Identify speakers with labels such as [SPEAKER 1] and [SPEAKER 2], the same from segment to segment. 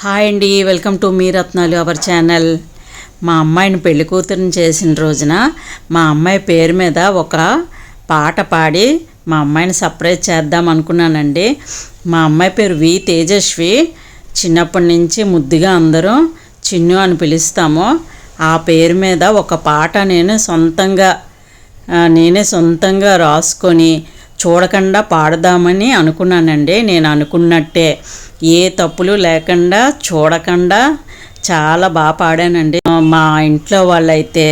[SPEAKER 1] Hi అండి welcome to me రత్నాలు our channel. మా అమ్మాయిని పెళ్ళి కూతురుని చేసిన రోజున మా అమ్మాయి పేరు మీద ఒక పాట పాడి మా అమ్మాయిని సర్ప్రైజ్ చేద్దాం అనుకున్నానండి. మా అమ్మాయి పేరు వి తేజస్వి. చిన్నప్పటి నుంచి ముద్దుగా అందరూ చిన్ను అని పిలుస్తాము. ఆ పేరు మీద ఒక పాట నేను సొంతంగా నేనే సొంతంగా రాసుకొని చూడకుండా పాడదామని అనుకున్నానండి. నేను అనుకున్నట్టే ఏ తప్పులు లేకుండా చూడకుండా చాలా బాగా పాడానండి. మా ఇంట్లో వాళ్ళైతే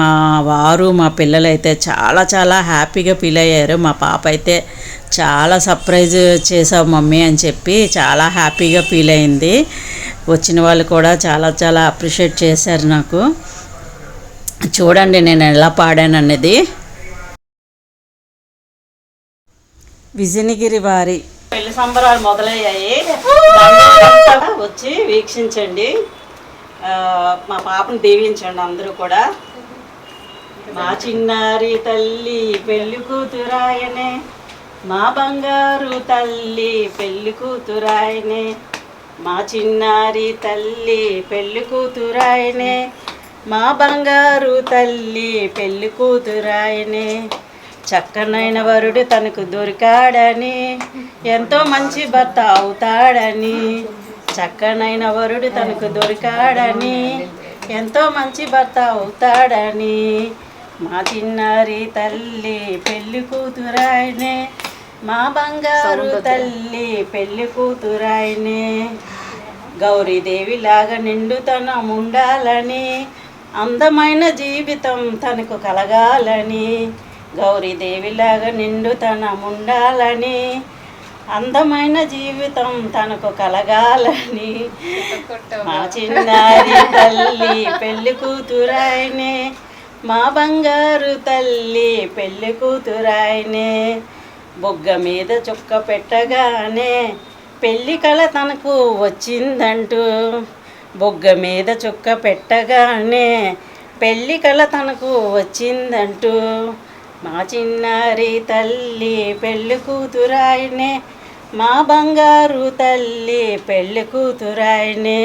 [SPEAKER 1] మా వారు మా పిల్లలైతే చాలా చాలా హ్యాపీగా ఫీల్ అయ్యారు. మా పాప అయితే చాలా సర్ప్రైజ్ చేసావు మమ్మీ అని చెప్పి చాలా హ్యాపీగా ఫీల్ అయింది. వచ్చిన వాళ్ళు కూడా చాలా చాలా అప్రిషియేట్ చేశారు నాకు. చూడండి నేను ఎలా పాడాను అనేది విజయనగిరి వారి. పెళ్ళి సంబరాలు మొదలయ్యాయి. వచ్చి వీక్షించండి. మా పాపను దీవించండి అందరూ కూడా. మా చిన్నారి తల్లి పెళ్ళి కూతురాయనే మా బంగారు తల్లి పెళ్ళి కూతురాయనే మా చిన్నారి తల్లి పెళ్ళి కూతురాయనే మా బంగారు తల్లి పెళ్ళి కూతురాయనే చక్కనైన వరుడు తనకు దొరికాడని ఎంతో మంచి భర్త అవుతాడని చక్కనైన వరుడు తనకు దొరికాడని ఎంతో మంచి భర్త అవుతాడని. మా చిన్నారి తల్లి పెళ్ళి కూతురాయనే మా బంగారు తల్లి పెళ్ళి కూతురాయనే. గౌరీదేవిలాగా నిండుతనం ఉండాలని అందమైన జీవితం తనకు కలగాలని గౌరీదేవిలాగా నిండుతనం ఉండాలని అందమైన జీవితం తనకు కలగాలని. మా చిన్నారి తల్లి పెళ్ళి కూతురాయనే మా బంగారు తల్లి పెళ్ళి కూతురాయనే. బొగ్గ మీద చుక్క పెట్టగానే పెళ్ళి కళ తనకు వచ్చిందంటూ బొగ్గ మీద చుక్క పెట్టగానే పెళ్ళి కళ తనకు వచ్చిందంటూ. మా చిన్నారి తల్లి పెళ్ళి కూతురాయనే మా బంగారు తల్లి పెళ్ళి కూతురాయనే.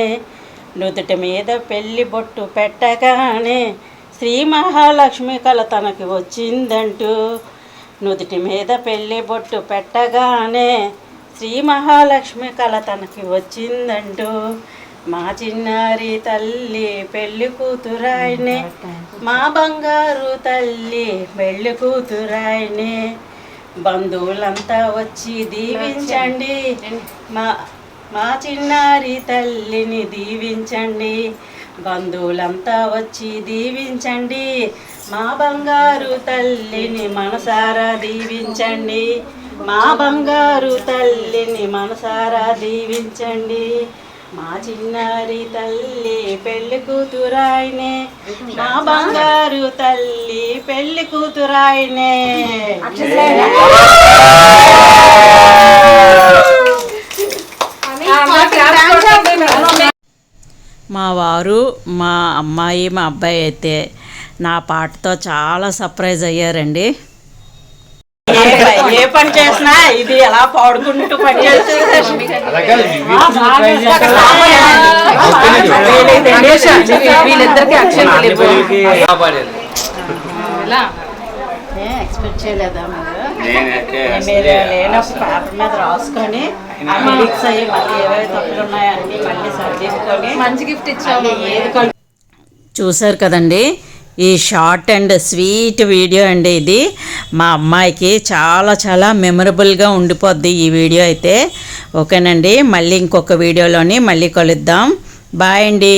[SPEAKER 1] నుదుటి మీద పెళ్ళి బొట్టు పెట్టగానే శ్రీ మహాలక్ష్మి కళ తనకి వచ్చిందంటూ నుదుటి మీద పెళ్ళి బొట్టు పెట్టగానే శ్రీ మహాలక్ష్మి కళ తనకి వచ్చిందంటూ మా చిన్నారి తల్లి పెళ్ళి కూతురాయనే. మా బంగారు తల్లి పెళ్ళి కూతురాయనే బంధువులంతా వచ్చి దీవించండి. మా మా చిన్నారి తల్లిని దీవించండి. బంధువులంతా వచ్చి దీవించండి. మా బంగారు తల్లిని మనసారా దీవించండి. మా బంగారు తల్లిని మనసారా దీవించండి. మా చిన్నారి తల్లి పెళ్ళి కూతురాయనే. మా బంగారు తల్లి పెళ్ళి కూతురాయనే. మా వారు మా అమ్మాయి మా అబ్బాయి అయితే నా పాటతో చాలా సర్ప్రైజ్ అయ్యారండి. ఏ పని చేసినా ఇది ఎలా పాడుకుంటూ పని
[SPEAKER 2] వీళ్ళిద్దరికి.
[SPEAKER 1] ఎక్స్పెక్ట్ చేయలేదా మీరు? పేపర్ మీద రాసుకొని మిక్స్ అయ్యి మళ్ళీ ఏవైతే తప్పులు ఉన్నాయో అన్ని మళ్ళీ సర్దించుకొని
[SPEAKER 2] మంచి గిఫ్ట్
[SPEAKER 1] చూశారు కదండి? ఈ షార్ట్ అండ్ స్వీట్ వీడియో అండి ఇది. మా అమ్మాయికి చాలా చాలా మెమరబుల్గా ఉండిపోద్ది ఈ వీడియో అయితే. ఓకేనండి మళ్ళీ ఇంకొక వీడియోలోని మళ్ళీ కలుద్దాం. బాయ్ అండి.